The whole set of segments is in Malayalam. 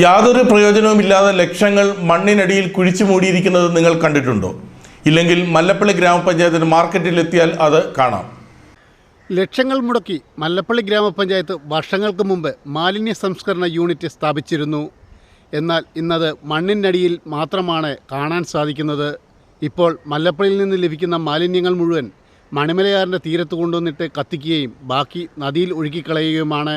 യാതൊരു പ്രയോജനവുമില്ലാതെ ലക്ഷങ്ങൾ മണ്ണിനടിയിൽ കുഴിച്ചു മൂടിയിരിക്കുന്നത് നിങ്ങൾ കണ്ടിട്ടുണ്ടോ? ഇല്ലെങ്കിൽ മല്ലപ്പള്ളി ഗ്രാമപഞ്ചായത്തിന് മാർക്കറ്റിലെത്തിയാൽ അത് കാണാം. ലക്ഷങ്ങൾ മുടക്കി മല്ലപ്പള്ളി ഗ്രാമപഞ്ചായത്ത് വർഷങ്ങൾക്ക് മുമ്പ് മാലിന്യ സംസ്കരണ യൂണിറ്റ് സ്ഥാപിച്ചിരുന്നു. എന്നാൽ ഇന്നത് മണ്ണിനടിയിൽ മാത്രമാണ് കാണാൻ സാധിക്കുന്നത്. ഇപ്പോൾ മല്ലപ്പള്ളിയിൽ നിന്ന് ലഭിക്കുന്ന മാലിന്യങ്ങൾ മുഴുവൻ മണിമലയാറിന്റെ തീരത്ത് കൊണ്ടുവന്നിട്ട് കത്തിക്കുകയും ബാക്കി നദിയിൽ ഒഴുക്കിക്കളയുകയുമാണ്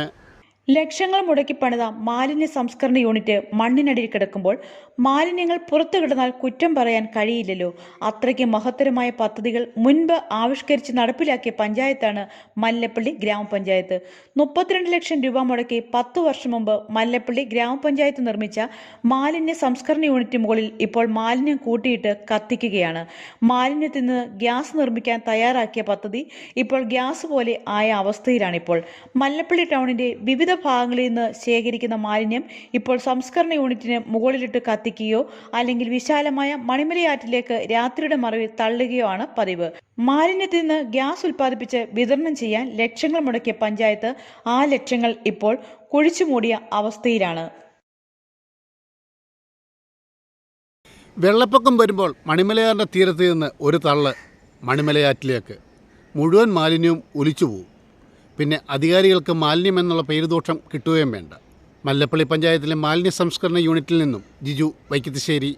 ലക്ഷങ്ങൾ മുടക്കി പണിത മാലിന്യ സംസ്കരണ യൂണിറ്റ് മണ്ണിനടിയിൽ കിടക്കുമ്പോൾ മാലിന്യങ്ങൾ പുറത്തു കിടന്നാൽ കുറ്റം പറയാൻ കഴിയില്ലല്ലോ. അത്രയ്ക്ക് മഹത്തരമായ പദ്ധതികൾ മുൻപ് ആവിഷ്കരിച്ച് നടപ്പിലാക്കിയ പഞ്ചായത്താണ് മല്ലപ്പള്ളി ഗ്രാമപഞ്ചായത്ത്. മുപ്പത്തിരണ്ട് ലക്ഷം രൂപ മുടക്കി പത്തു വർഷം മുമ്പ് മല്ലപ്പള്ളി ഗ്രാമപഞ്ചായത്ത് നിർമ്മിച്ച മാലിന്യ സംസ്കരണ യൂണിറ്റ് മുകളിൽ ഇപ്പോൾ മാലിന്യം കൂട്ടിയിട്ട് കത്തിക്കുകയാണ്. മാലിന്യത്തിൽ നിന്ന് ഗ്യാസ് നിർമ്മിക്കാൻ തയ്യാറാക്കിയ പദ്ധതി ഇപ്പോൾ ഗ്യാസ് പോലെ ആയ അവസ്ഥയിലാണിപ്പോൾ. മല്ലപ്പള്ളി ടൗണിന്റെ വിവിധ ഭാഗങ്ങളിൽ നിന്ന് ശേഖരിക്കുന്ന മാലിന്യം ഇപ്പോൾ സംസ്കരണ യൂണിറ്റിന് മുകളിലിട്ട് കത്തിക്കുകയോ അല്ലെങ്കിൽ വിശാലമായ മണിമലയാറ്റിലേക്ക് രാത്രിയുടെ മറവിൽ തള്ളുകയോ ആണ് പതിവ്. മാലിന്യത്തിൽ നിന്ന് ഗ്യാസ് ഉൽപ്പാദിപ്പിച്ച് വിതരണം ചെയ്യാൻ ലക്ഷങ്ങൾ മുടക്കിയ പഞ്ചായത്ത് ആ ലക്ഷങ്ങൾ ഇപ്പോൾ കുഴിച്ചുമൂടിയ അവസ്ഥയിലാണ്. വെള്ളപ്പൊക്കം വരുമ്പോൾ മണിമലയാറിന്റെ തീരത്ത് നിന്ന് ഒരു തള്ള് മണിമലയാറ്റിലേക്ക്. മുഴുവൻ മാലിന്യവും ഒലിച്ചു പോകും പിന്നെ അധികാരികൾക്ക് മാലിന്യം എന്നുള്ള പേരുദോഷം കിട്ടുകയും വേണ്ട. മല്ലപ്പള്ളി പഞ്ചായത്തിലെ മാലിന്യ സംസ്കരണ യൂണിറ്റിൽ നിന്നും ജിജു വൈക്കത്തിശ്ശേരി